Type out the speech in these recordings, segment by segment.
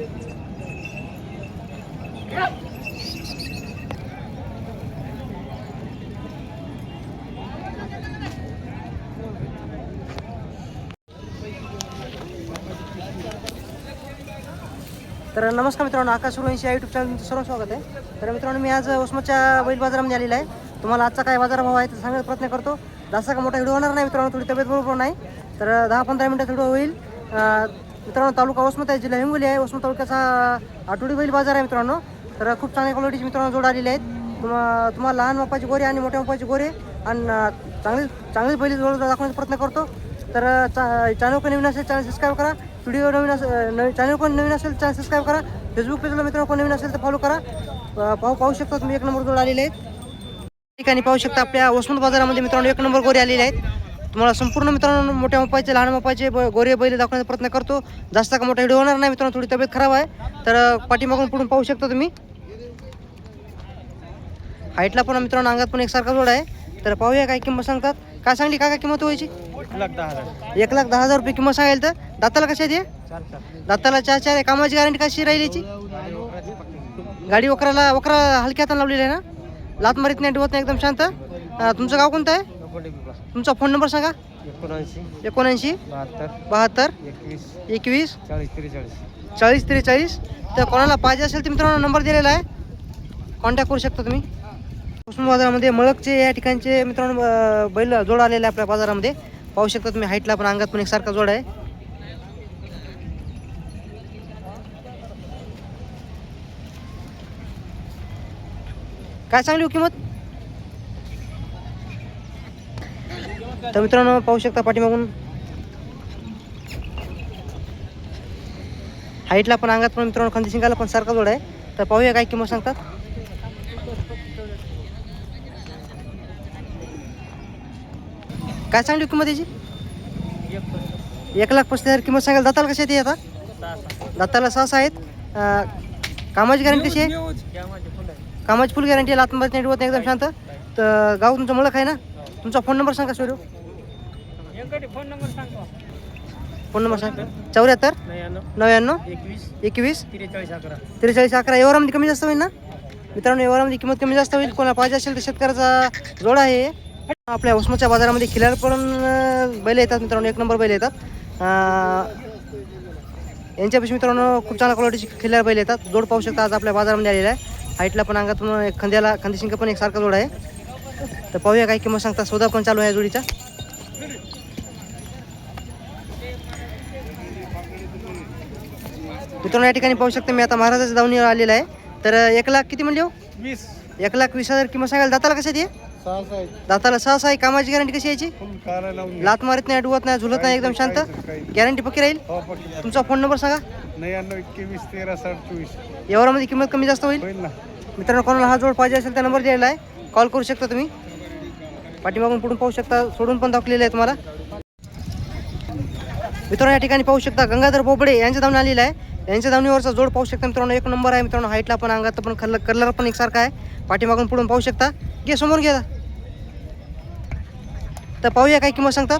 तर नमस्कार मित्रांनो आकाश सुरवंशी या युट्यूब चॅनल सर्व स्वागत आहे. तर मित्रांनो मी आज उस्माच्या बैल बाजारामध्ये आलेला आहे. तुम्हाला आजचा काय बाजार भाव आहे ते सांगण्याचा प्रयत्न करतो. जास्त का मोठा व्हिडिओ होणार नाही मित्रांनो थोडी तब्येत बरोबर नाही. तर दहा पंधरा मिनिटात व्हिडिओ होईल. मित्रांनो तालुका वसमत आहे जिल्हा हिंगोली आहे. वसमत तालुक्याचा आठवडी बैल बाजार आहे मित्रांनो. तर खूप चांगल्या क्वालिटीचे मित्रांनो जोड आलेले आहेत. तुम्हा तुम्हाला लहान मापाची गोरे आणि मोठ्या मापाची गोरे आणि चांगले चांगली चांगली बैल जोड दाखवण्याचा प्रयत्न करतो. तर चा चॅनल कोण नवीन असेल चॅनल सबस्क्राईब करा. व्हिडिओ नवीन असेल नवीन चॅनल कोण नवीन असेल चॅनल सबस्क्राईब करा. फेसबुक पेजला मित्रांनो कोण नवीन असेल तर फॉलो करा. पाहू पाहू शकता तुम्ही एक नंबर जोड आलेले आहेत. ठिकाणी पाहू शकता आपल्या वसमत बाजारामध्ये मित्रांनो एक नंबर गोरे आलेले आहेत. तुम्हाला संपूर्ण मित्रांनो मोठ्या मापाचे लहान मापाचे ब- गोरे बैल दाखवण्याचा प्रयत्न करतो. जास्त का मोठा व्हिडिओ होणार नाही मित्रांनो थोडी तब्येत खराब आहे. तर पाठीमागून पुढून पाहू शकता तुम्ही. हाईटला पण मित्रांनो अंगात पण एकसारखा जोड आहे. तर पाहूया काय किंमत सांगतात. काय सांगली काय काय किंमत व्हायची एक लाख दहा हजार. रुपये किंमत सांगायला तर. दाताला कशा चार दाताला चार चार आहे. कामाची गॅरंटी कशी राहील याची? गाडी वकराला वकरा हलक्या हाताने लावलेली आहे ना? लात मारीत नाही डुवत नाही एकदम शांत. तुमचं गाव कोणतं आहे? तुमचा. फोन नंबर सांगा. एकोणऐंशी. एकोणऐंशी. बहात्तर. बहात्तर. एकवीस. एकवीस. चाळीस त्रेचाळीस. चाळीस त्रेचाळीस. तर कोणाला पाहिजे असेल तर मित्रांनो नंबर दिलेला आहे. कॉन्टॅक्ट करू शकता तुम्ही. उस्मान बाजारामध्ये मळकचे या ठिकाणचे मित्रांनो बैल जोड आलेले आहे आपल्या बाजारामध्ये. पाहू शकता तुम्ही हाईटला पण अंगात पण एकसारखा जोड आहे. काय सांगली हो किंमत? तर मित्रांनो पाहू शकता पाठीमागून. हाईटला पण अंगात पण मित्रांनो खंदी शिंगाला पण सारखा जोड आहे. तर पाहूया काय किंमत सांगतात. काय सांगली किंमत याची? एक लाख पस्तीस हजार किंमत सांगाल दाताला कशी आहे ती आता? दाताला सहा आहेत. कामाची गॅरंटी कशी आहे? कामाची फुल गॅरंटी आहे. लातमध्ये नेटवर्क एकदम शांत. तर गाव तुमचं मुळख आहे ना? तुमचा फोन नंबर सांगा सोडू फोन नंबर सांगतो फोन नंबर सांग चौऱ्याहत्तर? नव्याण्णव. एकवीस. एकवीस? त्रेचाळीस अकरा. त्रेचाळीस अकरा. एवढामध्ये कमी जास्त होईल ना? मित्रांनो एवढामध्ये किंमत कमी जास्त होईल. कोणाला पाहिजे असेल तर शेतकऱ्याचा जोडा आहे. आपल्या उस्माच्या बाजारामध्ये खिलार पण अं, बैल येतात मित्रांनो. एक नंबर बैल येतात. यांच्यापेक्षा मित्रांनो खूप चांगल्या क्वालिटीचे खिलार बैल येतात. जोड पाहू शकता आज आपल्या बाजारामध्ये आलेला आहे. हाईटला पण अंगात एक खंद्याला खंदेशिंक पण एक सारखा जोड आहे. तर पाहूया काय किंमत सांगता. सौदा पण चालू आहे जोडीचा. मित्रांनो या ठिकाणी पाहू शकता मी आता महाराजाच्या दावणीवर आलेला आहे. तर एक लाख किती म्हणले हो? वीस. एक लाख वीस हजार किंमत सांगायला दाताला कशा सहा दाताला सहा सहा आहे. कामाची गॅरंटी कशी यायची लात मारत नाही डुवत नाही झुलत नाही एकदम शांत. गॅरंटी पक्की राहील? हो तुमचा फोन नंबर सांगा. नव्याण्णव एकवीस तेरा साठ चोवीस. यावरामध्ये किंमत कमी जास्त होईल? मित्रांनो कोणाला हा जोड पाहिजे असेल तर नंबर दिलेला आहे. कॉल करू शकता तुम्ही. पाठीमागून पुढून पाहू शकता सोडून पण दाखवलेले आहे तुम्हाला. मित्रांनो या ठिकाणी पाहू शकता गंगाधर बोबडे यांच्या धावणे आलेला आहे. यांच्या धावणीवरचा जोड पाहू शकता मित्रांनो. एक नंबर आहे मित्रांनो. हाईटला पण अंगात पण कलर कलर पण एकसारखा आहे. पाठीमागून पुढून पाहू शकता. घे समोर घे आता. तर पाहूया काय किंमत सांगतात.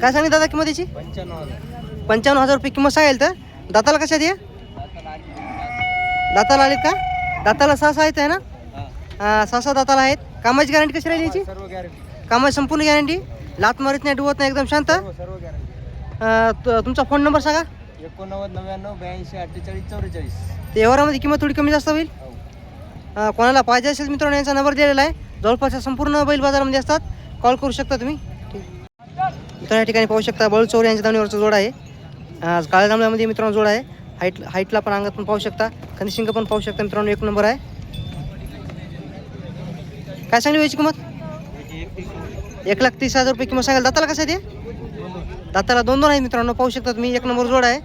काय सांगितलं दादा किंमत याची? पंच्याण्णव हजार पंचावन्न हजार रुपये किंमत सांगेल तर. दाताला कशा दे दाताला आलेत का? दाताला सहा सहा आहेत आहे ना? हा, सहा सहा दाताला आहेत. कामाची गॅरंटी कशी राहिली याची? कामाची संपूर्ण गॅरंटी लात मारीत नाही डुवत नाही एकदम शांत? सर्व सर्व गॅरंटी अं, तु- तुमचा फोन नंबर सांगा. एकोणनव्वद नव्याण्णव ब्याऐंशी अठ्ठेचाळीस चौवेचाळीस. ते व्यवहारामध्ये किंमत थोडी कमी जास्त होईल? अं, कोणाला पाहिजे असेल मित्रांनो यांचा नंबर दिलेला आहे. जवळपासच्या संपूर्ण बैल बाजारामध्ये असतात. कॉल करू शकता तुम्ही? मित्रांनो या ठिकाणी पाहू शकता बळू चौर यांच्या दावणीवरचा जोड आहे. आज काळ्या दामल्यामध्ये मित्रांनो जोड आहे. हाईट हाईटला पण अंगात पण पाहू शकता. खनिशिंग पण पाहू शकता मित्रांनो एक नंबर आहे. काय सांगली व्हायची किंमत? एक लाख तीस हजार रुपये किंमत सांगाल दाताला कसं आहे ते? दाताला दोन दोन आहेत मित्रांनो पाहू शकता तुम्ही एक नंबर जोड आहे.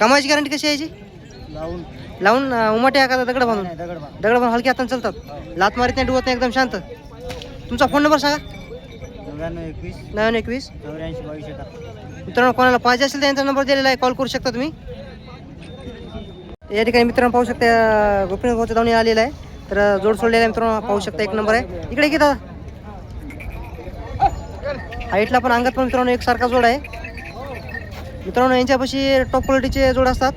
कामाची गॅरंटी कशी आहे याची? लावून. लावून उमाटे एखादा दगड बांधून? दगड बांध दगड पण हलक्या हाताने चालतात. लात मारीत नाही डुवत नाही एकदम शांत. तुमचा फोन नंबर सांगा. नव्याण्णव एकवीस. नवीन एकवीस. चौऱ्याऐंशी बावीस मित्रांनो कोणाला पाहिजे असेल तर यांचा नंबर दिलेला आहे कॉल करू शकता तुम्ही. या ठिकाणी मित्रांनो पाहू शकता गोपीनाथ भाऊच्या धावणी आलेला आहे. तर जोड सोडलेला मित्रांनो पाहू शकता एक नंबर आहे. इकडे किती हाईटला पण अंगात पण मित्रांनो एकसारखा जोड आहे. मित्रांनो यांच्यापाशी टॉप क्वालिटीचे जोड असतात.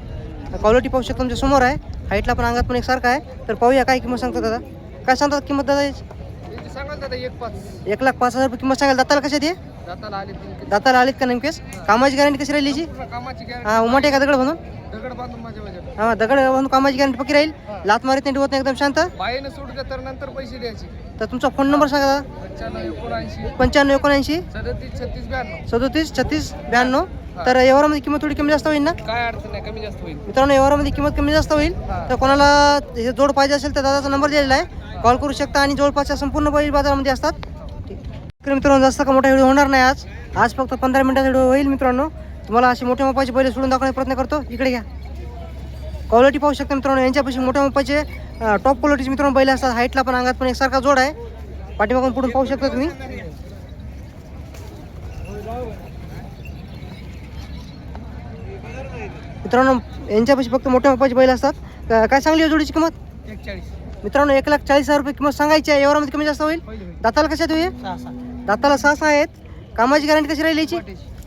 क्वालिटी पाहू शकता तुमच्यासमोर आहे. हाईटला पण अंगात पण एकसारखा आहे. तर पाहूया काय किंमत सांगतात दादा. काय सांगतात किंमत दादा सांगाल दादा एक पाच. एक लाख पाच हजार रुपये किंमत सांगाल. दाताला कशात आहे दाताला आले तीन दाताला आलीत का नेमकेच? कामाची गॅरंटी कशी राहिली कामाची गॅरंटी हा उमाटे का दगड म्हणून दगड बांधून माझ्या माझ्या हा दगड म्हणून कामाची गॅरंटी पक्की राहील? लात मारीत नाही होत नाही एकदम शांत? बाईनं तर नंतर पैसे द्यायचे. तर तुमचा फोन नंबर सांगा दादा. पंच्याण्णव एकोणऐंशी. पंच्याण्णव एकोणऐंशी. सदतीस छत्तीस ब्याण्णव. सदोतीस छत्तीस ब्याण्णव. तर व्यवहारामध्ये किंमत थोडी कमी जास्त होईल ना? काय अडचण नाही कमी जास्त होईल. मित्रांनो व्यवहारामध्ये किंमत कमी जास्त होईल. हा. तर कोणाला हे जोड पाहिजे असेल तर दादाचा नंबर दिलेला आहे. कॉल करू शकता आणि जवळपासच्या संपूर्ण बैल बाजारामध्ये असतात. ठीक. मित्रांनो जास्त का मोठा व्हिडिओ होणार नाही आज. आज फक्त पंधरा मिनिटाचा व्हिडिओ होईल मित्रांनो. तुम्हाला असे मोठ्या मापाचे बैल सोडून दाखवण्याचा प्रयत्न करतो. इकडे घ्या. क्वालिटी पाहू शकता मित्रांनो यांच्यापाशी मोठ्या मापाचे टॉप क्वालिटीचे मित्रांनो बैल असतात. हाईटला पण अंगात पण एकसारखा जोड आहे. पाठीमागून पुढून पाहू शकता तुम्ही. मित्रांनो यांच्यापाशी फक्त मोठ्या मापाचे बैल असतात. काय सांगली आहे जोडीची किंमत? एकचाळीस. मित्रांनो एक लाख चाळीस हजार रुपये किंमत सांगायची आहे. यावरामध्ये कमी जास्त होईल? दाताला कशात होईल सहा सहा. दाताला सहा सहा आहेत. कामाची गॅरंटी कशी राहिली याची.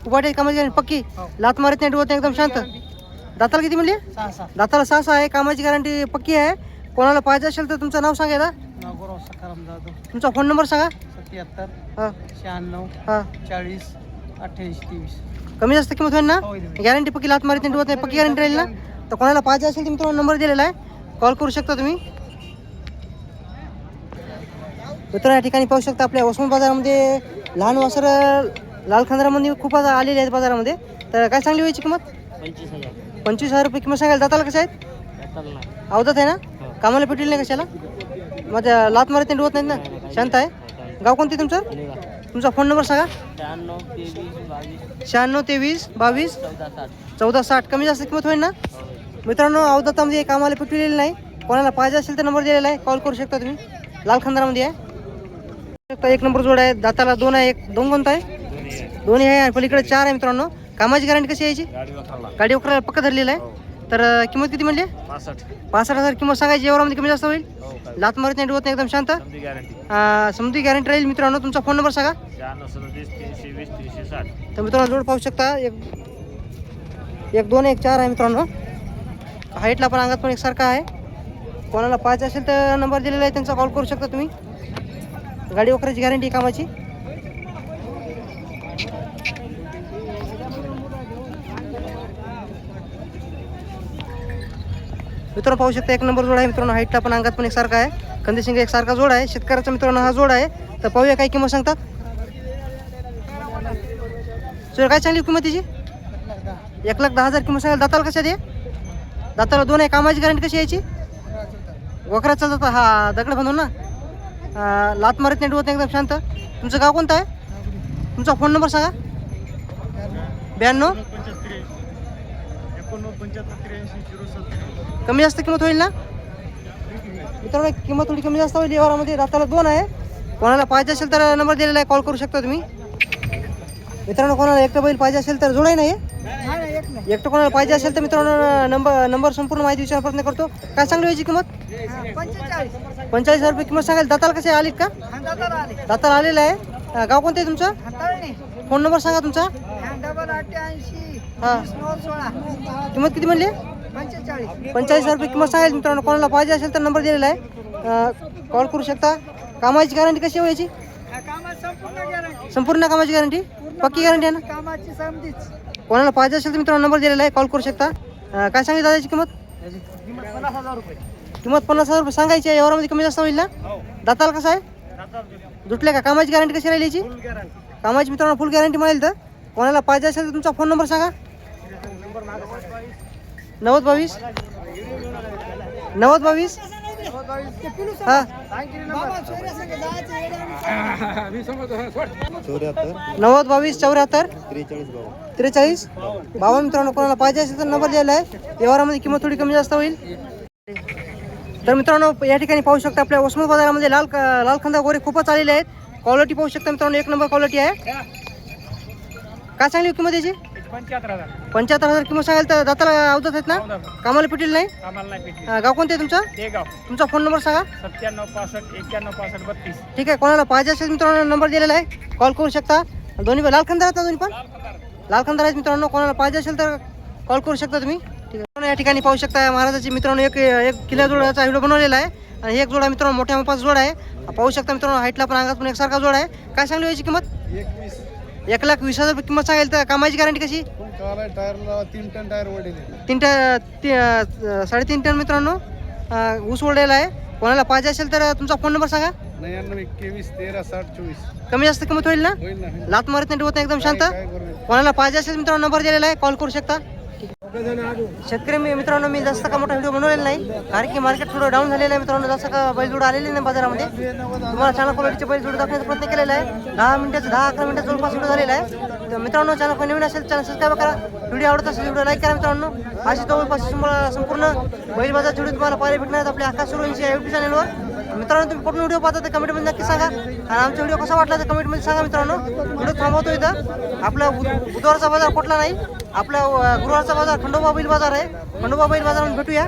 उपाटे कामाची गॅरंटी पक्की? हो. लात मारत नाही नाही एकदम शांत? दाताला किती म्हणली? सहा दाताला सहा सहा आहे. कामाची गॅरंटी पक्की आहे. कोणाला पाहिजे असेल तर तुमचं नाव सांगायला तुमचा फोन नंबर सांगा. सत्याहत्तर हां. शहाण्णव हां. चाळीस अठ्ठ्याऐंशी तेवीस. कमी जास्त किंमत होईल ना? हो. गॅरंटी पक्की लात मारत नाही डोत नाही पक्की गॅरंटी राहील ना? तर कोणाला पाहिजे असेल तर मित्रांनो नंबर दिलेला आहे. कॉल करू शकता तुम्ही. मित्रांनो या ठिकाणी पाहू शकता आपल्या ओसमान बाजारामध्ये लहान वासर लाल खंदरामध्ये खूप आता आलेले आहेत बाजारामध्ये. तर काय चांगली व्हायची किंमत? पंचवीस हजार. पंचवीस हजार रुपये किंमत सांगायला दाताला कसं आहेत? अवधात आहे ना? कामाला पेटेल नाही कशाला? माझ्या लात मारत नाही डोत नाहीत ना? शांत आहे. गाव कोणते तुमचं? तुमचा फोन नंबर सांगा. शहाण्णव तेवीस बावीस. चौदा साठ. कमी जास्त किंमत होईल ना? मित्रांनो अवधातामध्ये कामाला पेटविलेलं नाही. कोणाला पाहिजे असेल तर नंबर दिलेला आहे. कॉल करू शकता तुम्ही. लाल खंदारामध्ये आहे. एक नंबर जोड आहे दाताला दोन आहे एक दोन कोणता आहे. दोन्ही आहे आणि पलीकडे चार आहे मित्रांनो. कामाची गॅरंटी कशी यायची गाडी वकराला पक्का धरलेला आहे. तर अं, किंमत किती म्हणली? पासष्ट. हजार किंमत सांगायची. एवढ्यामध्ये कमी जास्त होईल? हो लात मारत नाही डोत नाही एकदम शांत. समजी गॅरंटी अं, समधी गॅरंटी राहील मित्रांनो. तुमचा फोन नंबर सांगा. तर मित्रांनो जोड पाहू शकता. एक एक दोन एक चार आहे मित्रांनो. हाईटला पण अंगात पण एकसारखा आहे. कोणाला पाहिजे असेल तर नंबर दिलेला आहे. त्यांचा कॉल करू शकता तुम्ही. गाडी वखराची गॅरंटी कामाची? मित्रांनो पाहू शकता एक नंबर जोड आहे. मित्रांनो हाईटला पण अंगात पण एकसारखा आहे. कंदिशिंग एकसारखा जोड आहे. शेतकऱ्याचा मित्रांनो हा जोड आहे. तर पाहूया काय किंमत सांगतात. सर काय चांगली किंमत तिची? एक लाख दहा हजार किंमत सांगाल दाताला कशा दे दाताला दोन आहे. कामाची गॅरंटी कशी यायची वखराचा जाता हा दगड बांधून ना? लात मारत नाही डोत नाही एकदम शांत. तुमचं गाव कोणतं आहे? तुमचा फोन नंबर सांगा. ब्याण्णव. कमी जास्त किंमत होईल ना? मित्रांनो किंमत थोडी कमी जास्त होईल. व्यवहारामध्ये दाताला दोन आहे. कोणाला पाहिजे असेल तर नंबर दिलेला आहे. कॉल करू शकता तुम्ही. मित्रांनो कोणाला एकटं बैल पाहिजे असेल तर जोडाय नाही एकटं कोणाला पाहिजे असेल तर मित्रांनो नंबर नंबर संपूर्ण माहिती विचार प्रयत्न करतो. काय चांगली व्हायची किंमत? पंचेचाळीस हजार रुपये किंमत सांगाल दाताला कसे आलीत का? दाताला आलेलं आहे. गाव कोणतं आहे तुमचं? फोन नंबर सांगा तुमचा. हां. किंमत किती म्हणली? पंचेचाळीस हजार रुपये किंमत सांगायची मित्रांनो कोणाला पाहिजे असेल तर नंबर दिलेला आहे. कॉल करू शकता. कामाची गॅरंटी कशी आहे याची संपूर्ण कामाची गॅरंटी पक्की गॅरंटी आहे ना? कामाची कोणाला पाहिजे असेल तर मित्रांनो नंबर दिलेला आहे. कॉल करू शकता. अं, काय सांगितलं दादाची किंमत? किंमत पन्नास हजार रुपये. किंमत पन्नास हजार रुपये सांगायची आहे. यावरामध्ये कमी जास्त होईल ना? दाताला कसं आहे? दुटले का? कामाची गॅरंटी कशी राहिली याची? कामाची मित्रांनो फुल गॅरंटी मिळेल तर. कोणाला पाहिजे असेल तर तुमचा फोन नंबर सांगा. नव्वद बावीस. नव्वद बावीस? नव्वद बावीस चौऱ्याहत्तर त्रेचाळीस बावन्न मित्रांनो कोणाला पाहिजे असेल तर नंबर दिलेला आहे. व्यवहारामध्ये किंमत थोडी कमी जास्त होईल. तर मित्रांनो या ठिकाणी पाहू शकता आपल्या वसमत बाजारामध्ये लाल लाल खंदा गोरे खूपच आलेले आहेत. क्वालिटी पाहू शकता मित्रांनो एक नंबर क्वालिटी आहे. काय सांगली किंमत याची पंच्याहत्तर हजार. पंच्याहत्तर हजार किंमत सांगाल तर दाताला अवधत आहेत ना? कामाला पिटील नाही? आम्हाला नाही पेटली. अं, गाव कोणते आहे तुमचं? ते गाव तुमचा फोन नंबर सांगा. सत्त्याण्णव पासष्ट एक्क्याण्णव पासष्ट बत्तीस. ठीक आहे कोणाला पाहिजे असेल मित्रांनो नंबर दिलेला आहे. कॉल करू शकता. दोन्ही पण लाल खंदार आहेत ना दोन्ही पण? लाल खंदार आहेत. मित्रांनो कोणाला पाहिजे असेल तर कॉल करू शकता तुम्ही. ठीक आहे मित्रांनो, या ठिकाणी पाहू शकता महाराजाची मित्रांनो एक एक किल्ल्या जोडाचा व्हिडिओ बनवलेला आहे. आणि एक जोडा मित्रांनो मोठ्या मापाचा जोड आहे. पाहू शकता मित्रांनो हाईटला पण अंगात पण एकसारखा जोड आहे. काय सांगली याची किंमत? एकवीस एक लाख वीस हजार रुपये किंमत सांगेल तर कामाची गॅरंटी कशी? टायरला तीन टन टायर तीन टन साडेतीन टन मित्रांनो. ऊस ओढलेला आहे. कोणाला पाहिजे असेल तर तुमचा फोन नंबर सांगा. नव्याण्णव एकवीस तेरा साठ चोवीस. कमी जास्त किंमत होईल ना? लात मारत नाही होत नाही एकदम शांत. कोणाला पाहिजे असेल मित्रांनो नंबर दिलेला आहे. कॉल करू शकता. शेतकरी मी मित्रांनो मी जास्त का मोठा व्हिडिओ बनवलेला नाही कारण की मार्केट थोडं डाऊन झालेलं आहे मित्रांनो जास्त का बैलजोड आलेले नाही बाजारामध्ये. तुम्हाला चांगल्या क्वालिटीचे बैलजोड दाखवण्याचा प्रयत्न केलेला आहे. दहा मिनिटाचं दहा अकरा मिनिटाचा जवळपास व्हिडिओ झालेला आहे. तर मित्रांनो चॅनल कोणी नवीन असेल चॅनल सबस्क्राईब करा. व्हिडिओ आवडत असेल व्हिडिओ लाईक करा मित्रांनो. अशी जवळपास तुम्हाला संपूर्ण बैल बाजार व्हिडिओ तुम्हाला पाहायला भेटणार आपल्या आकाश सुरुवांची युट्यूब चॅनलवर मित्रांनो तुम्ही कुठून व्हिडिओ पाहता तर कमेंटमध्ये नक्की सांगा. आणि आमचा व्हिडिओ कसा वाटला तर कमेंटमध्ये सांगा मित्रांनो. व्हिडिओ थांबवतो इथं. आपला बु- बुधवारचा बाजार कुठला नाही. आपला गुरुवारचा बाजार खंडोबा बैल बाजार आहे. खंडोबा बैल बाजारामध्ये भेटूया.